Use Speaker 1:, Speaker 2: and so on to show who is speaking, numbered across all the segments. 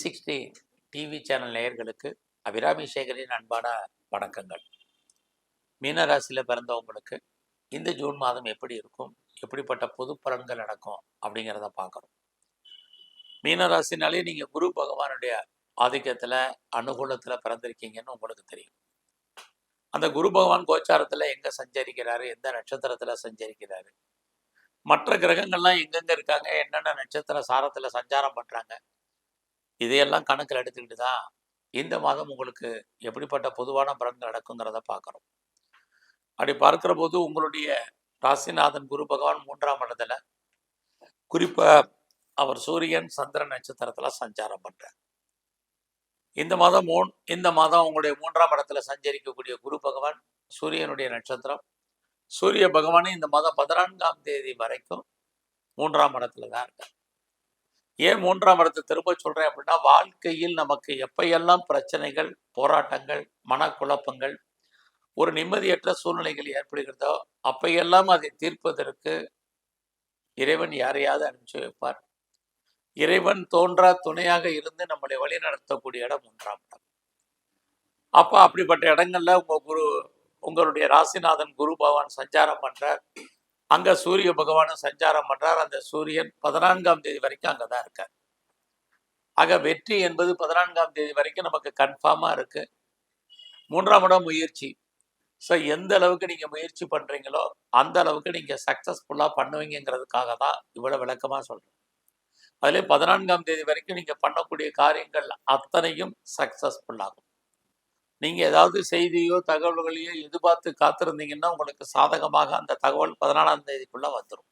Speaker 1: Sixty TV channel நேயர்களுக்கு அபிராமி சேகரின் அன்பான வணக்கங்கள். மீனராசியில் பிறந்தவங்களுக்கு இந்த ஜூன் மாதம் எப்படி இருக்கும்? எப்படிப்பட்ட பொது பலன்கள் நடக்கும்? அப்படிங்கிறத பார்க்குறோம் மீனராசினாலே நீங்கள் குரு பகவானுடைய ஆதிக்கத்தில் அனுகூலத்தில் பிறந்திருக்கீங்கன்னு உங்களுக்கு தெரியும். அந்த குரு பகவான் கோச்சாரத்தில் எங்கே சஞ்சரிக்கிறாரு? எந்த நட்சத்திரத்தில் சஞ்சரிக்கிறாரு? மற்ற கிரகங்கள்லாம் எங்கெங்கே இருக்காங்க? என்னென்ன நட்சத்திர சாரத்தில் சஞ்சாரம் பண்ணுறாங்க இதையெல்லாம் கணக்கில் எடுத்துக்கிட்டு தான் இந்த மாதம் உங்களுக்கு எப்படிப்பட்ட பொதுவான பலன்கள் நடக்குங்கிறத பார்க்குறோம் அப்படி பார்க்குற போது உங்களுடைய ராசிநாதன் குரு பகவான் மூன்றாம் இடத்துல குறிப்பாக அவர் சூரியன் சந்திரன் நட்சத்திரத்தில் சஞ்சாரம் பண்ணுறார் இந்த மாதம் மூன் இந்த மாதம் உங்களுடைய மூன்றாம் இடத்துல சஞ்சரிக்கக்கூடிய குரு பகவான் சூரியனுடைய நட்சத்திரம். சூரிய பகவானே இந்த மாதம் பதினான்காம் தேதி வரைக்கும் மூன்றாம் இடத்துல தான் இருக்கார். ஏன் மூன்றாம் இடத்தை திரும்ப சொல்கிறேன் அப்படின்னா வாழ்க்கையில் நமக்கு எப்பையெல்லாம் பிரச்சனைகள் போராட்டங்கள் மனக்குழப்பங்கள் ஒரு நிம்மதியற்ற சூழ்நிலைகள் ஏற்படுகிறதோ அப்பையெல்லாம் அதை தீர்ப்பதற்கு இறைவன் யாரையாவது அனுப்பிச்சு வைப்பார். இறைவன் தோன்றா துணையாக இருந்து நம்மளை வழி நடத்தக்கூடிய இடம் மூன்றாம் இடம். அப்போ அப்படிப்பட்ட இடங்கள்ல உங்கள் குரு உங்களுடைய ராசிநாதன் குரு பகவான் சஞ்சாரம் பண்ணுறார் அங்க சூரிய பகவானும் சஞ்சாரம் பண்றார். அந்த சூரியன் பதினான்காம் தேதி வரைக்கும் அங்கதான் இருக்கார். ஆக வெற்றி என்பது பதினான்காம் தேதி வரைக்கும் நமக்கு கன்ஃபார்மா இருக்கு. மூன்றாம் இடம் முயற்சி. ஸோ எந்த அளவுக்கு நீங்க முயற்சி பண்றீங்களோ அந்த அளவுக்கு நீங்க சக்சஸ்ஃபுல்லா பண்ணுவீங்கிறதுக்காக தான் இவ்வளவு விளக்கமா சொல்றேன். அதுல பதினான்காம் தேதி வரைக்கும் நீங்க பண்ணக்கூடிய காரியங்கள் அத்தனையும் சக்ஸஸ்ஃபுல்லாகும் நீங்கள் ஏதாவது செய்தியோ தகவல்களையோ எதிர்பார்த்து காத்திருந்தீங்கன்னா உங்களுக்கு சாதகமாக அந்த தகவல் பதினாலாம் தேதிக்குள்ளே வந்துடும்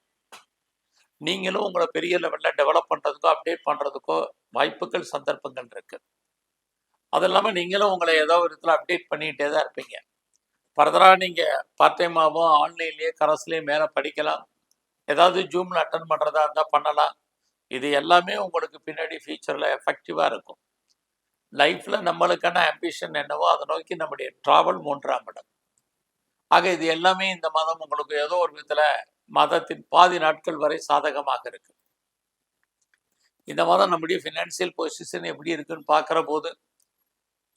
Speaker 1: நீங்களும் உங்களை பெரிய லெவலில் டெவலப் பண்ணுறதுக்கோ அப்டேட் பண்ணுறதுக்கோ வாய்ப்புகள் சந்தர்ப்பங்கள் இருக்குது அது இல்லாமல் நீங்களும் உங்களை ஏதோ ஒரு விதத்தில் அப்டேட் பண்ணிக்கிட்டே தான் இருப்பீங்க. ஃபர்தராக நீங்கள் பார்ட் டைமாகவும் ஆன்லைன்லேயே கரஸ்லேயே மேலே படிக்கலாம். ஏதாவது ஜூமில் அட்டன் பண்ணுறதா இருந்தால் பண்ணலாம். இது எல்லாமே உங்களுக்கு பின்னாடி ஃபியூச்சரில் எஃபெக்டிவாக இருக்கும். லைஃப்பில் நம்மளுக்கான ஆம்பிஷன் என்னவோ அதை நோக்கி நம்முடைய ட்ராவல் மூன்றாம் இடம். ஆக இது எல்லாமே இந்த மதம் உங்களுக்கு ஏதோ ஒரு விதத்தில் மதத்தின் பாதி நாட்கள் வரை சாதகமாக இருக்கு. இந்த மாதம் நம்முடைய ஃபினான்சியல் பொசிஷன் எப்படி இருக்குன்னு பார்க்குற போது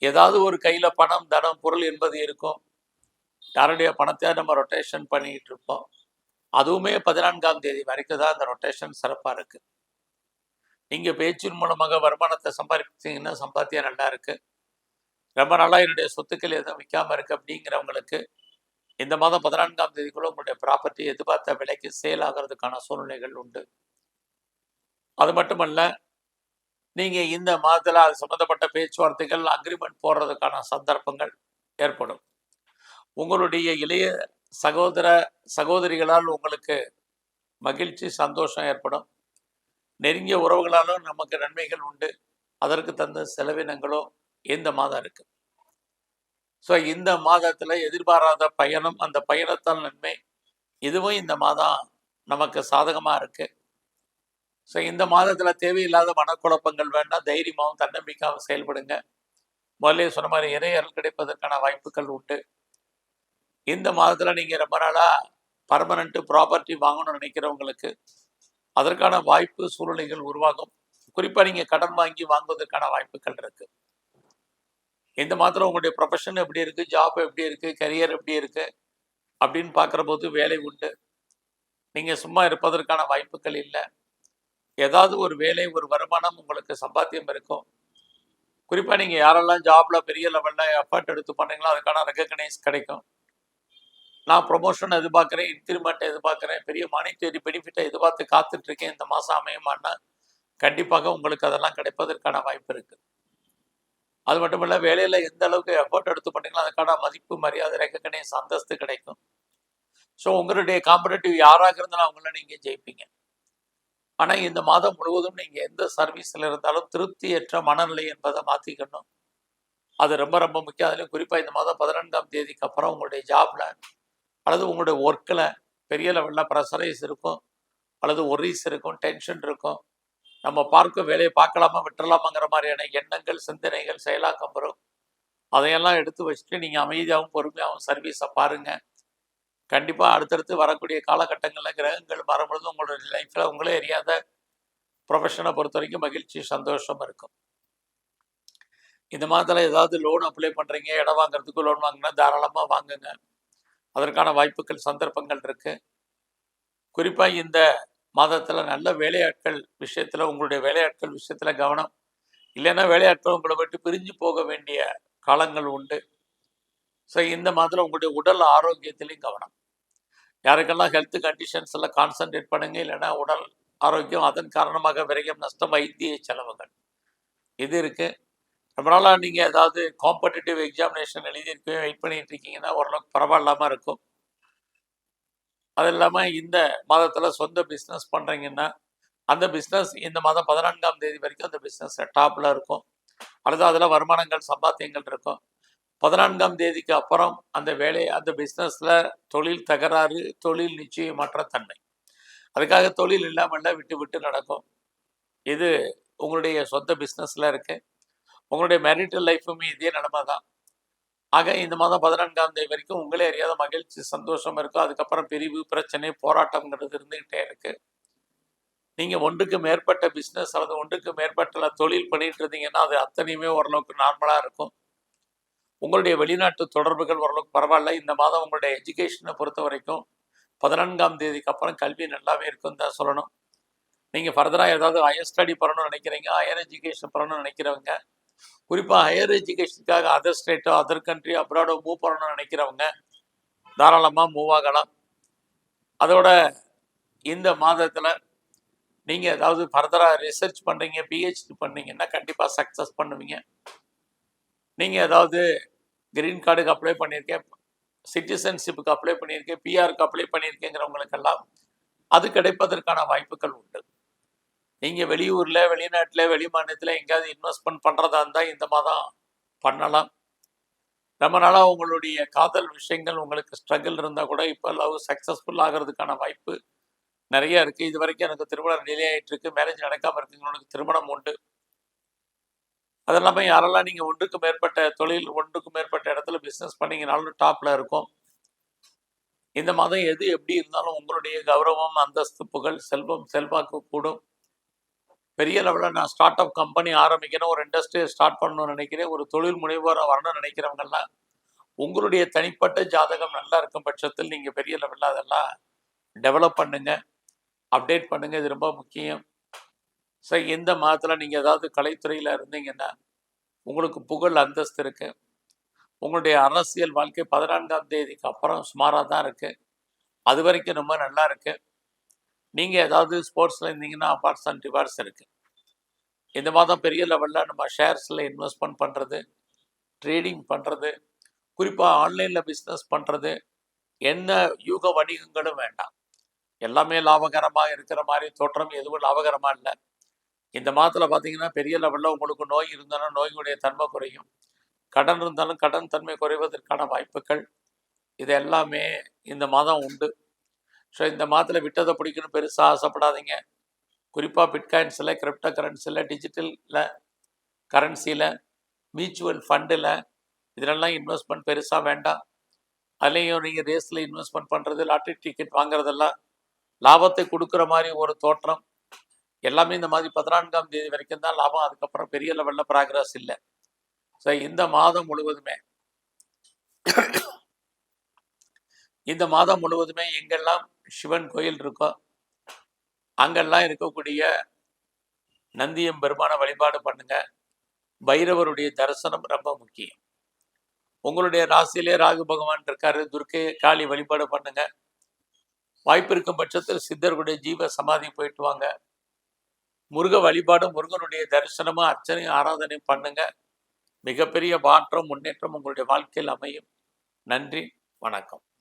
Speaker 1: ஏதாவது ஒரு கையில் பணம் தனம் பொருள் என்பது இருக்கும். யாருடைய பணத்தை நம்ம ரொட்டேஷன் பண்ணிகிட்டு இருப்போம். அதுவுமே பதினான்காம் தேதி வரைக்கும் தான் அந்த ரொட்டேஷன் சிறப்பாக இருக்கு. நீங்கள் பேச்சின் மூலமாக வருமானத்தை சம்பாதிச்சிங்கன்னா சம்பாத்தியம் நல்லா இருக்குது ரொம்ப நாளாக என்னுடைய சொத்துக்கள் எதுவும் விற்காமல் இருக்குது அப்படிங்கிறவங்களுக்கு இந்த மாதம் பதினான்காம் தேதிக்குள்ள உங்களுடைய ப்ராப்பர்ட்டி எதிர்பார்த்த விலைக்கு சேல் ஆகிறதுக்கான சூழ்நிலைகள் உண்டு. அது மட்டுமல்ல நீங்கள் இந்த மாதத்தில் அது சம்மந்தப்பட்ட பேச்சுவார்த்தைகள் அக்ரிமெண்ட் போடுறதுக்கான சந்தர்ப்பங்கள் ஏற்படும். உங்களுடைய இளைய சகோதர சகோதரிகளால் உங்களுக்கு மகிழ்ச்சி சந்தோஷம் ஏற்படும். நெருங்கிய உறவுகளாலும் நமக்கு நன்மைகள் உண்டு. அதற்கு தந்த செலவினங்களும் இந்த மாதம் இருக்கு. ஸோ இந்த மாதத்துல எதிர்பாராத பயணம் அந்த பயணத்தால் நன்மை இதுவும் இந்த மாதம் நமக்கு சாதகமா இருக்கு. ஸோ இந்த மாதத்துல தேவையில்லாத மனக்குழப்பங்கள் வேண்டாம். தைரியமாகவும் தன்னம்பிக்கையாகவும் செயல்படுங்க. முதல்ல சொன்ன மாதிரி இறையர்கள் கிடைப்பதற்கான வாய்ப்புகள் உண்டு. இந்த மாதத்துல நீங்க ரொம்ப நாளா பர்மனண்ட்டு ப்ராப்பர்ட்டி வாங்கணும்னு நினைக்கிறவங்களுக்கு அதற்கான வாய்ப்பு சூழ்நிலைகள் உருவாகும். குறிப்பாக நீங்கள் கடன் வாங்கி வாங்குவதற்கான வாய்ப்புகள் இருக்குது இந்த மாத்திரம் உங்களுடைய ப்ரொஃபஷன் எப்படி இருக்குது ஜாப் எப்படி இருக்குது கரியர் எப்படி இருக்குது அப்படின்னு பார்க்குற போது வேலை உண்டு. நீங்கள் சும்மா இருப்பதற்கான வாய்ப்புகள் இல்லை. ஏதாவது ஒரு வேலை ஒரு வருமானம் உங்களுக்கு சம்பாத்தியம் இருக்கும். குறிப்பாக நீங்கள் யாரெல்லாம் ஜாப்பில் பெரிய லெவலில் எஃபர்ட் எடுத்து பண்ணுறீங்களோ அதுக்கான ரெகக்னைஸ் கிடைக்கும். நான் ப்ரொமோஷன் எதிர்பார்க்குறேன் இன்க்ரிமெண்ட்டை எதிர்பார்க்குறேன் பெரிய மானிட்டரி பெனிஃபிட்டை எதிர்பார்த்து காத்துட்ருக்கேன் இந்த மாதம் அமையுமான்னா கண்டிப்பாக உங்களுக்கு அதெல்லாம் கிடைப்பதற்கான வாய்ப்பு இருக்குது அது மட்டும் இல்லை வேலையில் எந்த அளவுக்கு எஃபர்ட் எடுத்து பண்ணிங்களோ அதுக்கான மதிப்பு மரியாதை ரெக்கக்னைஸ் அந்தஸ்து கிடைக்கும். ஸோ உங்களுடைய காம்படேட்டிவ் யாராக இருந்தாலும் அவங்கள நீங்கள் ஜெயிப்பீங்க. ஆனால் இந்த மாதம் முழுவதும் நீங்கள் எந்த சர்வீஸில் இருந்தாலும் திருப்தியற்ற மனநிலை என்பதை மாற்றிக்கணும் அது ரொம்ப ரொம்ப முக்கியம். அதுலேயும் குறிப்பாக இந்த மாதம் பதினெண்டாம் தேதிக்கு அப்புறம் உங்களுடைய ஜாப்ல அல்லது உங்களுடைய ஒர்க்கில் பெரிய லெவலில் ப்ரெஷரைஸ் இருக்கும். அல்லது ஒரீஸ் இருக்கும் டென்ஷன் இருக்கும். நம்ம பார்க்கும் வேலையை பார்க்கலாமா விட்டுறலாமாங்கிற மாதிரியான எண்ணங்கள் சிந்தனைகள் செயலாக்கம் வரும். அதையெல்லாம் எடுத்து வச்சுட்டு நீங்கள் அமைதியாகவும் பொறுமையாகவும் சர்வீஸை பாருங்கள் கண்டிப்பாக அடுத்தடுத்து வரக்கூடிய காலகட்டங்களில் கிரகங்கள் வரும்பொழுது உங்களுடைய லைஃப்பில் உங்களே அறியாத ப்ரொஃபஷனை பொறுத்த வரைக்கும் மகிழ்ச்சி சந்தோஷம் இருக்கும். இந்த மாதத்தில் ஏதாவது லோன் அப்ளை பண்ணுறீங்க இடம் வாங்குறதுக்கு லோன் வாங்கினா தாராளமாக வாங்குங்க. அதற்கான வாய்ப்புகள் சந்தர்ப்பங்கள் இருக்குது குறிப்பாக இந்த மாதத்தில் நல்ல வேலையாட்கள் விஷயத்தில் உங்களுடைய வேலையாட்கள் விஷயத்தில் கவனம். இல்லைன்னா வேலையாட்கள் உங்களை விட்டு பிரிஞ்சு போக வேண்டிய காலங்கள் உண்டு. ஸோ இந்த மாதத்தில் உங்களுடைய உடல் ஆரோக்கியத்திலையும் கவனம். யாருக்கெல்லாம் ஹெல்த் கண்டிஷன்ஸ் எல்லாம் கான்சன்ட்ரேட் பண்ணுங்க இல்லைன்னா உடல் ஆரோக்கியம் அதன் காரணமாக விரயம் நஷ்டம் வைத்திய செலவுகள். இது இருக்குது ரொம்ப நாளாக நீங்கள் ஏதாவது காம்படிட்டிவ் எக்ஸாமினேஷன் எழுதி இருக்கவே வெயிட் பண்ணிட்டு இருக்கீங்கன்னா ஓரளவுக்கு பரவாயில்லாமல் இருக்கும். அது இல்லாமல் இந்த மாதத்தில் சொந்த பிஸ்னஸ் பண்ணுறீங்கன்னா அந்த பிஸ்னஸ் இந்த மாதம் பதினான்காம் தேதி வரைக்கும் அந்த பிஸ்னஸ் டாப்பில் இருக்கும். அல்லது அதில் வருமானங்கள் சம்பாத்தியங்கள் இருக்கும். பதினான்காம் தேதிக்கு அப்புறம் அந்த வேலை அந்த பிஸ்னஸில் தொழில் தகராறு தொழில் நிச்சயமற்ற தன்மை. அதுக்காக தொழில் இல்லாமல் விட்டு விட்டு நடக்கும். இது உங்களுடைய சொந்த பிஸ்னஸில் இருக்குது உங்களுடைய மேரிட்டல் லைஃப்புமே இதே நிலமை தான். ஆக இந்த மாதம் பதினான்காம் தேதி வரைக்கும் உங்களே அறியாத மகிழ்ச்சி சந்தோஷம் இருக்கும். அதுக்கப்புறம் பிரிவு பிரச்சனை போராட்டம்ங்கிறது இருந்துகிட்டே இருக்கு. நீங்கள் ஒன்றுக்கு மேற்பட்ட பிஸ்னஸ் அல்லது ஒன்றுக்கு மேற்பட்ட தொழில் பண்ணிட்டு இருந்தீங்கன்னா அது அத்தனையுமே ஓரளவுக்கு நார்மலாக இருக்கும். உங்களுடைய வெளிநாட்டு தொடர்புகள் ஓரளவுக்கு பரவாயில்ல. இந்த மாதம் உங்களுடைய எஜுகேஷனை பொறுத்த வரைக்கும் பதினான்காம் தேதிக்கு அப்புறம் கல்வி நல்லாவே இருக்குன்னு தான் சொல்லணும். நீங்கள் ஃபர்தராக ஏதாவது ஹையர் ஸ்டடி பண்ணணும்னு நினைக்கிறீங்க ஹையர் எஜுகேஷன் பண்ணணும்னு நினைக்கிறவங்க குறிப்பாக ஹையர் எஜுகேஷனுக்காக அதர் ஸ்டேட்டோ அதர் கண்ட்ரி அப்ராடோ மூவ் பண்ணணும்னு நினைக்கிறவங்க தாராளமாக மூவ் ஆகலாம். அதோட இந்த மாதத்தில் நீங்கள் ஏதாவது ஃபர்தராக ரிசர்ச் பண்ணுறீங்க பிஹெச்டி பண்ணீங்கன்னா கண்டிப்பாக சக்ஸஸ் பண்ணுவீங்க. நீங்கள் ஏதாவது கிரீன் கார்டுக்கு அப்ளை பண்ணியிருக்கேன் சிட்டிசன்ஷிப்புக்கு அப்ளை பண்ணியிருக்கேன் பிஆருக்கு அப்ளை பண்ணியிருக்கேங்கிறவங்களுக்கெல்லாம் அது கிடைப்பதற்கான வாய்ப்புகள் உண்டு. நீங்கள் வெளியூரில் வெளிநாட்டில் வெளி மாநிலத்தில் எங்கேயாவது இன்வெஸ்ட்மெண்ட் பண்ணுறதா இருந்தால் இந்த மாதம் பண்ணலாம். ரொம்ப நாளாக உங்களுடைய காதல் விஷயங்கள் உங்களுக்கு ஸ்ட்ரகிள் இருந்தால் கூட இப்போ லவ் சக்ஸஸ்ஃபுல் ஆகிறதுக்கான வாய்ப்பு நிறைய இருக்குது இது வரைக்கும் எனக்கு திருமணம் டிலே ஆகிட்டு இருக்கு மேரேஜ் நடக்காமல் இருக்குங்களுக்கு திருமணம் உண்டு. அது இல்லாமல் யாரெல்லாம் நீங்கள் ஒன்றுக்கு மேற்பட்ட தொழில் ஒன்றுக்கு மேற்பட்ட இடத்துல பிஸ்னஸ் பண்ணிங்கனாலும் டாப்பில் இருக்கும். இந்த மாதம் எது எப்படி இருந்தாலும் உங்களுடைய கௌரவம் அந்தஸ்து புகழ் செல்வம் செல்வாக்கு கூடும். பெரிய லெவலில் நான் ஸ்டார்ட் அப் கம்பெனி ஆரம்பிக்கணும் ஒரு இண்டஸ்ட்ரியை ஸ்டார்ட் பண்ணணும்னு நினைக்கிறேன். ஒரு தொழில் முனைவோராக வரணும்னு நினைக்கிறவங்கெல்லாம் உங்களுடைய தனிப்பட்ட ஜாதகம் நல்லா இருக்கும் பட்சத்தில் நீங்கள் பெரிய லெவலில் அதெல்லாம் டெவலப் பண்ணுங்க. அப்டேட் பண்ணுங்க. இது ரொம்ப முக்கியம். ஸோ இந்த மாதத்தில் நீங்கள் ஏதாவது கலைத்துறையில் இருந்தீங்கன்னா உங்களுக்கு புகழ் அந்தஸ்து இருக்கு. உங்களுடைய அரசியல் வாழ்க்கை பதினான்காம் தேதிக்கு அப்புறம் சுமாராக தான் இருக்குது அது வரைக்கும் ரொம்ப நல்லா இருக்குது நீங்கள் ஏதாவது ஸ்போர்ட்ஸில் இருந்தீங்கன்னா அபார்ட்ஸ் அண்ட் டிவார்ட்ஸ் இருக்குது இந்த மாதம் பெரிய லெவலில் நம்ம ஷேர்ஸில் இன்வெஸ்ட்மெண்ட் பண்ணுறது ட்ரேடிங் பண்ணுறது குறிப்பாக ஆன்லைனில் பிஸ்னஸ் பண்ணுறது என்ன யூக வணிகங்களும் வேண்டாம். எல்லாமே லாபகரமாக இருக்கிற மாதிரி தோற்றம் எதுவும் லாபகரமாக இல்லை. இந்த மாதத்தில் பார்த்தீங்கன்னா பெரிய லெவலில் உங்களுக்கு நோய் இருந்தாலும் நோயினுடைய தன்மை குறையும். கடன் இருந்தாலும் கடன் தன்மை குறைவதற்கான வாய்ப்புகள் இது எல்லாமே இந்த மாதம் உண்டு. ஸோ இந்த மாதத்தில் விட்டதை பிடிக்கணும் பெருசாக ஆசைப்படாதீங்க. குறிப்பாக பிட்காயின்ஸில் கிரிப்டோ கரன்சியில் டிஜிட்டலில் கரன்சியில் மியூச்சுவல் ஃபண்டில் இதிலெல்லாம் இன்வெஸ்ட்மெண்ட் பெருசாக வேண்டாம். அதுலேயும் நீங்கள் ரேஸில் இன்வெஸ்ட்மெண்ட் பண்ணுறது லாட்ரி டிக்கெட் வாங்குறதெல்லாம் லாபத்தை கொடுக்குற மாதிரி ஒரு தோற்றம். எல்லாமே இந்த மாதிரி பதினான்காம் தேதி வரைக்கும் தான் லாபம். அதுக்கப்புறம் பெரிய லெவலில் ப்ராக்ரஸ் இல்லை. ஸோ இந்த மாதம் முழுவதுமே இந்த மாதம் முழுவதுமே எங்கெல்லாம் சிவன் கோயில் இருக்கோ அங்கெல்லாம் இருக்கக்கூடிய நந்தியம் பெருமான வழிபாடு பண்ணுங்க. பைரவருடைய தரிசனம் ரொம்ப முக்கியம். உங்களுடைய ராசியிலே ராகு பகவான் இருக்காரு துர்க்கை காளி வழிபாடு பண்ணுங்க. வாய்ப்பு இருக்கும் பட்சத்தில் சித்தர்களுடைய ஜீவ சமாதி போயிட்டு வாங்க. முருக வழிபாடும் முருகனுடைய தரிசனமும் அர்ச்சனையும் ஆராதனையும் பண்ணுங்க. மிகப்பெரிய மாற்றம் முன்னேற்றம் உங்களுடைய வாழ்க்கையில் அமையும். நன்றி வணக்கம்.